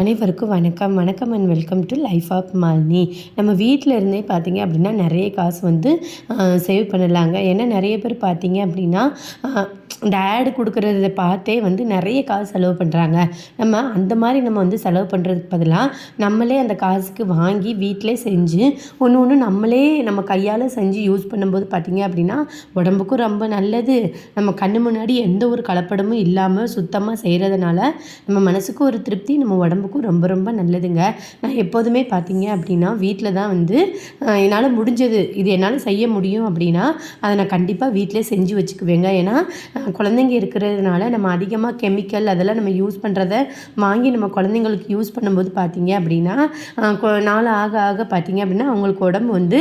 அனைவருக்கும் வணக்கம். வணக்கம் and welcome to life of Malini நம்ம வீட்டில் இருந்தே பார்த்தீங்க அப்படின்னா நிறைய காசு வந்து சேவ் பண்ணலாங்க. ஏன்னா நிறைய பேர் பார்த்தீங்க அப்படின்னா இந்த ஆடு கொடுக்குறத பார்த்தே வந்து நிறைய காசு செலவு பண்ணுறாங்க நம்ம அந்த மாதிரி நம்ம வந்து செலவு பண்ணுறதுக்கு பதிலாக நம்மளே அந்த காசுக்கு வாங்கி வீட்டிலே செஞ்சு ஒன்று ஒன்று நம்மளே நம்ம கையால் செஞ்சு யூஸ் பண்ணும்போது பார்த்தீங்க அப்படின்னா உடம்புக்கும் ரொம்ப நல்லது. நம்ம கண்ணு முன்னாடி எந்த ஒரு கலப்படமும் இல்லாமல் சுத்தமாக செய்கிறதுனால நம்ம மனசுக்கு ஒரு திருப்தி நம்ம உடம்புக்கும் ரொம்ப ரொம்ப நல்லதுங்க. நான் எப்போதுமே பார்த்தீங்க அப்படின்னா வீட்டில் தான் வந்து என்னால் முடிஞ்சது இது என்னால் செய்ய முடியும் அப்படின்னா அதை நான் கண்டிப்பாக வீட்டிலே செஞ்சு வச்சுக்குவேங்க. ஏன்னா குழந்தைங்க இருக்கிறதுனால நம்ம அதிகமாக கெமிக்கல் அதெல்லாம் நம்ம யூஸ் பண்ணுறத வாங்கி நம்ம குழந்தைங்களுக்கு யூஸ் பண்ணும்போது பார்த்தீங்க அப்படின்னா கொ- நாள் ஆக ஆக பார்த்தீங்க அப்படின்னா அவங்களுக்கு உடம்பு வந்து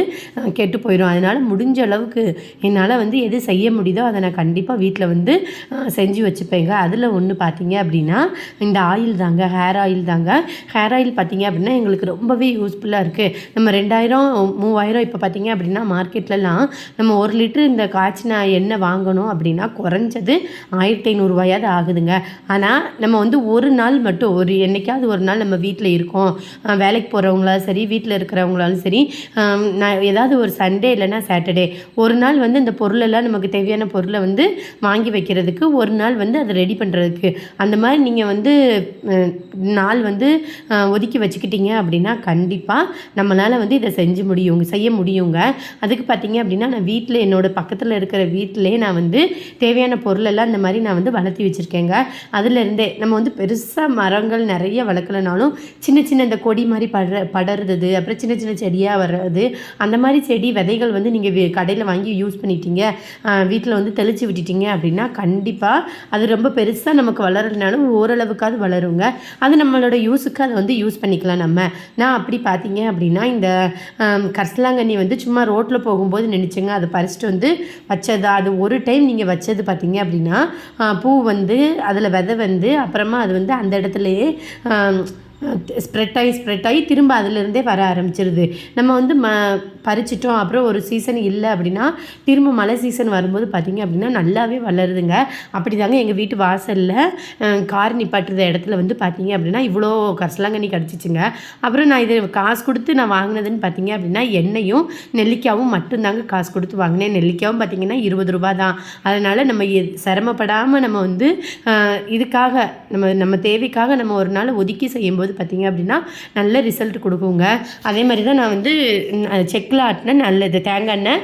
கெட்டு போயிடும் அதனால் முடிஞ்ச அளவுக்கு என்னால் வந்து எது செய்ய முடியுதோ அதை நான் கண்டிப்பாக வீட்டில் வந்து செஞ்சு வச்சுப்பேங்க. அதில் ஒன்று பார்த்தீங்க அப்படின்னா இந்த ஆயில் தாங்க ஹேர் ஆயில் தாங்க. ஹேர் ஆயில் பார்த்தீங்க அப்படின்னா எங்களுக்கு ரொம்பவே யூஸ்ஃபுல்லாக இருக்குது நம்ம ரெண்டாயிரம் மூவாயிரம் இப்போ பார்த்தீங்க அப்படின்னா மார்க்கெட்லலாம் நம்ம ஒரு லிட்டர் இந்த காய்ச்சின எண்ணெய் வாங்கணும் அப்படின்னா குறைஞ்சது ஆயிரத்தி ஐநூறுரூவாயாவது ஆகுதுங்க. ஆனால் நம்ம வந்து ஒரு நாள் மட்டும் ஒரு என்னைக்காவது ஒரு நாள் நம்ம வீட்டில் இருக்கோம். வேலைக்கு போகிறவங்களாலும் சரி வீட்டில் இருக்கிறவங்களாலும் சரி நான் ஏதாவது ஒரு சண்டே இல்லைன்னா சாட்டர்டே ஒரு நாள் வந்து இந்த பொருளெல்லாம் நமக்கு தேவையான பொருளை வந்து வாங்கி வைக்கிறதுக்கு ஒரு நாள் வந்து அதை ரெடி பண்ணுறதுக்கு அந்த மாதிரி நீங்கள் வந்து நாள் வந்து ஒதுக்கி வச்சுக்கிட்டீங்க அப்படின்னா கண்டிப்பாக நம்மளால் வந்து இதை செஞ்சு முடியுங்க செய்ய முடியுங்க. அதுக்கு பார்த்தீங்க அப்படின்னா நான் வீட்டில் என்னோட பக்கத்தில் இருக்கிற வீட்டிலே நான் வந்து தேவையான பொருளெல்லாம் இந்த மாதிரி நான் வந்து வளர்த்தி வச்சுருக்கேங்க. அதுலேருந்தே நம்ம வந்து பெருசாக மரங்கள் நிறைய வளர்க்கலனாலும் சின்ன சின்ன இந்த கொடி மாதிரி படுற படருது அப்புறம் சின்ன சின்ன செடியாக வர்றது அந்த மாதிரி செடி விதைகள் வந்து நீங்கள் கடையில் வாங்கி யூஸ் பண்ணிட்டீங்க. வீட்டில் வந்து தெளித்து விட்டுட்டீங்க அப்படின்னா கண்டிப்பாக அது ரொம்ப பெருசாக நமக்கு வளரலனாலும் ஓரளவுக்காவது வளருங்க. அது நம்மளோட யூஸுக்கு அதை வந்து யூஸ் பண்ணிக்கலாம் நம்ம. நான் அப்படி பார்த்தீங்க அப்படின்னா இந்த கர்சலாங்கண்ணி வந்து சும்மா ரோட்டில் போகும்போது நினச்சிங்க. அதை பறிச்சுட்டு வந்து வச்சதா அது ஒரு டைம் நீங்கள் வச்சது பார்த்தீங்க அப்படின்னா பூ வந்து அதில் விதை வந்து அப்புறமா அது வந்து அந்த இடத்துலையே ஸ்ப்ரெட் ஆகி ஸ்ப்ரெட் ஆகி திரும்ப அதிலிருந்தே வர ஆரம்பிச்சிருது. நம்ம வந்து ம பறிச்சிட்டோம். அப்புறம் ஒரு சீசன் இல்லை அப்படின்னா திரும்ப மழை சீசன் வரும்போது பார்த்திங்க அப்படின்னா நல்லாவே வளருதுங்க. அப்படி தாங்க எங்கள் வீட்டு வாசலில் கார் நிப்பாட்டுற இடத்துல வந்து பார்த்தீங்க அப்படின்னா இவ்வளோ கரசலாங்கண்ணி கிடச்சிச்சுங்க. அப்புறம் நான் இது காசு கொடுத்து நான் வாங்கினதுன்னு பார்த்தீங்க அப்படின்னா எண்ணெயும் நெல்லிக்காவும் மட்டும்தாங்க காசு கொடுத்து வாங்கினேன். நெல்லிக்காவும் பார்த்தீங்கன்னா இருபது ரூபா தான். அதனால் நம்ம எ- சிரமப்படாமல் நம்ம வந்து இதுக்காக நம்ம நம்ம தேவைக்காக நம்ம ஒரு நாள் ஒதுக்கி செய்யும்போது பார்த்தீங்க அப்படின்னா நல்ல ரிசல்ட் கொடுக்குங்க. அதே மாதிரி தான் நான் வந்து செக்கில் ஆட்டின நல்லது தேங்காய் எண்ணெய்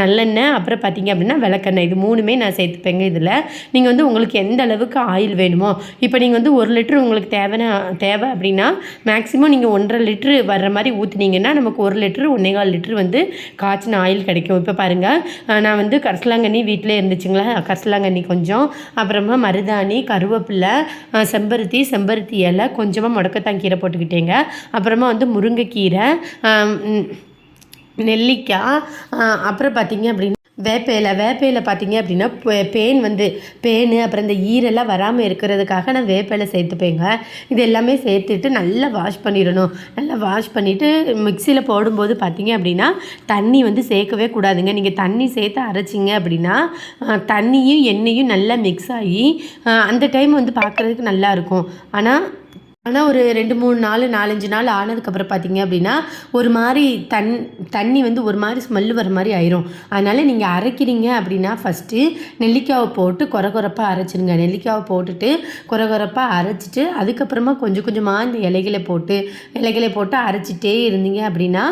நல்லெண்ணெய் அப்புறம் பார்த்தீங்க அப்படின்னா விளக்கெண்ணெய் இது மூணுமே நான் சேர்த்துப்பேங்க இதில். நீங்கள் வந்து உங்களுக்கு எந்த அளவுக்கு ஆயில் வேணுமோ இப்போ நீங்கள் வந்து ஒரு லிட்டர் உங்களுக்கு தேவைன்னா தேவை அப்படின்னா மேக்ஸிமம் நீங்கள் ஒன்றரை லிட்ரு வர்ற மாதிரி ஊற்றுனீங்கன்னா நமக்கு ஒரு லிட்ரு ஒன்றேகால் லிட்ரு வந்து காய்ச்சின ஆயில் கிடைக்கும். இப்போ பாருங்கள் நான் வந்து கரிசலாங்கண்ணி வீட்டிலே இருந்துச்சுங்களா கரிசலாங்கண்ணி கொஞ்சம் அப்புறமா மருதாணி கருவேப்பிலை செம்பருத்தி செம்பருத்தி இலை கொஞ்சமாக முடக்கத்தான் கீரை போட்டுக்கிட்டேங்க. அப்புறமா வந்து முருங்கைக்கீரை நெல்லிக்காய் அப்புறம் பார்த்தீங்க அப்படின்னா வேப்பையில வேப்பையில பார்த்தீங்க அப்படின்னா பே- பேன் வந்து பேனு அப்புறம் இந்த ஈரெல்லாம் வராமல் இருக்கிறதுக்காக நான் வேப்பையில சேர்த்துப்பேங்க. இது எல்லாமே சேர்த்துட்டு நல்லா வாஷ் பண்ணிடணும். நல்லா வாஷ் பண்ணிவிட்டு மிக்சியில் போடும்போது பார்த்தீங்க அப்படின்னா தண்ணி வந்து சேர்க்கவே கூடாதுங்க. நீங்கள் தண்ணி சேர்த்து அரைச்சிங்க அப்படின்னா தண்ணியும் எண்ணெயும் நல்லா மிக்ஸ் ஆகி அந்த டைம் வந்து பார்க்குறதுக்கு நல்லா இருக்கும். ஆனால் ஆனால் ஒரு ரெண்டு மூணு நாள் நாலஞ்சு நாள் ஆனதுக்கப்புறம் பார்த்தீங்க அப்படின்னா ஒரு மாதிரி தண் தண்ணி வந்து ஒரு மாதிரி ஸ்மெல்லு வர மாதிரி ஆயிரும். அதனால் நீங்கள் அரைக்கிறீங்க அப்படின்னா ஃபஸ்ட்டு நெல்லிக்காவை போட்டு கொர குறைப்பாக அரைச்சிருங்க. நெல்லிக்காவை போட்டுட்டு கொர கொரப்பாக அரைச்சிட்டு அதுக்கப்புறமா கொஞ்சம் கொஞ்சமாக இந்த இலைகளை போட்டு இலைகளை போட்டு அரைச்சிட்டே இருந்தீங்க அப்படின்னா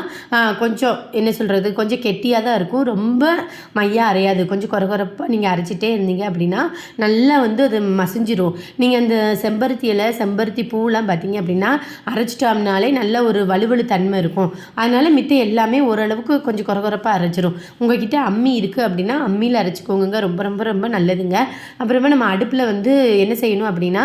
கொஞ்சம் என்ன சொல்கிறது கொஞ்சம் கெட்டியாக தான் இருக்கும். ரொம்ப மையாக அரையாது. கொஞ்சம் கொர கொரப்பாக நீங்கள் அரைச்சிட்டே இருந்தீங்க அப்படின்னா நல்லா வந்து அது மசிஞ்சிரும். நீங்கள் அந்த செம்பருத்தி இலை செம்பருத்தி பூலாம் பார்த்தீங்க அப்படின்னா அரைச்சிட்டோம்னாலே நல்ல ஒரு வலுவலு தன்மை இருக்கும். அதனால் மித்த எல்லாமே ஓரளவுக்கு கொஞ்சம் கொரகொரப்பாக அரைச்சிரும் உங்ககிட்ட அம்மி இருக்குது அப்படின்னா அம்மியில் அரைச்சிக்கோங்க ரொம்ப ரொம்ப ரொம்ப நல்லதுங்க. அப்புறமா நம்ம அடுப்பில் வந்து என்ன செய்யணும் அப்படின்னா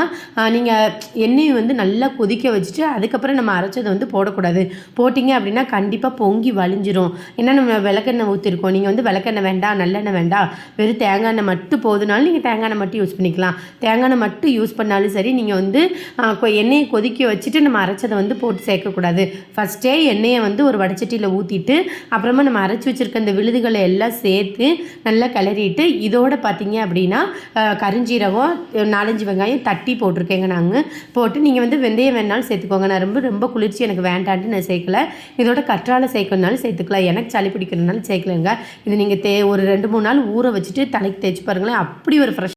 நீங்கள் எண்ணெயை வந்து நல்லா கொதிக்க வச்சுட்டு அதுக்கப்புறம் நம்ம அரைச்சதை வந்து போடக்கூடாது. போட்டிங்க அப்படின்னா கண்டிப்பாக பொங்கி வலிஞ்சிரும் ஏன்னா நம்ம விளக்கெண்ணெய் ஊற்றிருக்கோம் நீங்கள் வந்து விளக்கெண்ணெய் வேண்டாம் நல்லெண்ணெய் வேண்டாம். வெறும் தேங்காய் எண்ணெய் மட்டும் போதுனாலும் நீங்கள் தேங்காய் எண்ணெய் மட்டும் யூஸ் பண்ணிக்கலாம். தேங்காய் எண்ணெய் மட்டும் யூஸ் பண்ணாலும் சரி நீங்கள் வந்து எண்ணெய் எண்ணெயை கொதிக்க வச்சுட்டு நம்ம அரைச்சதை வந்து போட்டு சேர்க்கக்கூடாது. ஃபஸ்ட்டே எண்ணெயை வந்து ஒரு வடச்சட்டியில் ஊற்றிட்டு அப்புறமா நம்ம அரைச்சி வச்சுருக்க இந்த விழுதுகளை எல்லாம் சேர்த்து நல்லா கிளறிட்டு இதோட பார்த்தீங்க அப்படின்னா கரிஞ்சீரகம் நாலஞ்சு வெங்காயம் தட்டி போட்டிருக்கேங்க நாங்கள் போட்டு நீங்கள் வந்து வெந்தயம் வேணாலும் சேர்த்துக்கோங்க. நான் ரொம்ப ரொம்ப குளிர்ச்சி எனக்கு வேண்டான்ட்டு நான் சேர்க்கல. இதோட கற்றாழை சேர்க்கணுனாலும் சேர்த்துக்கலாம். எனக்கு சளி பிடிக்கணுனாலும் சேர்க்கலங்க. இது நீங்கள் தே ஒரு ரெண்டு மூணு நாள் ஊற வச்சுட்டு தலைக்கு தேய்ச்சி பாருங்களேன். அப்படி ஒரு ஃப்ரெஷ்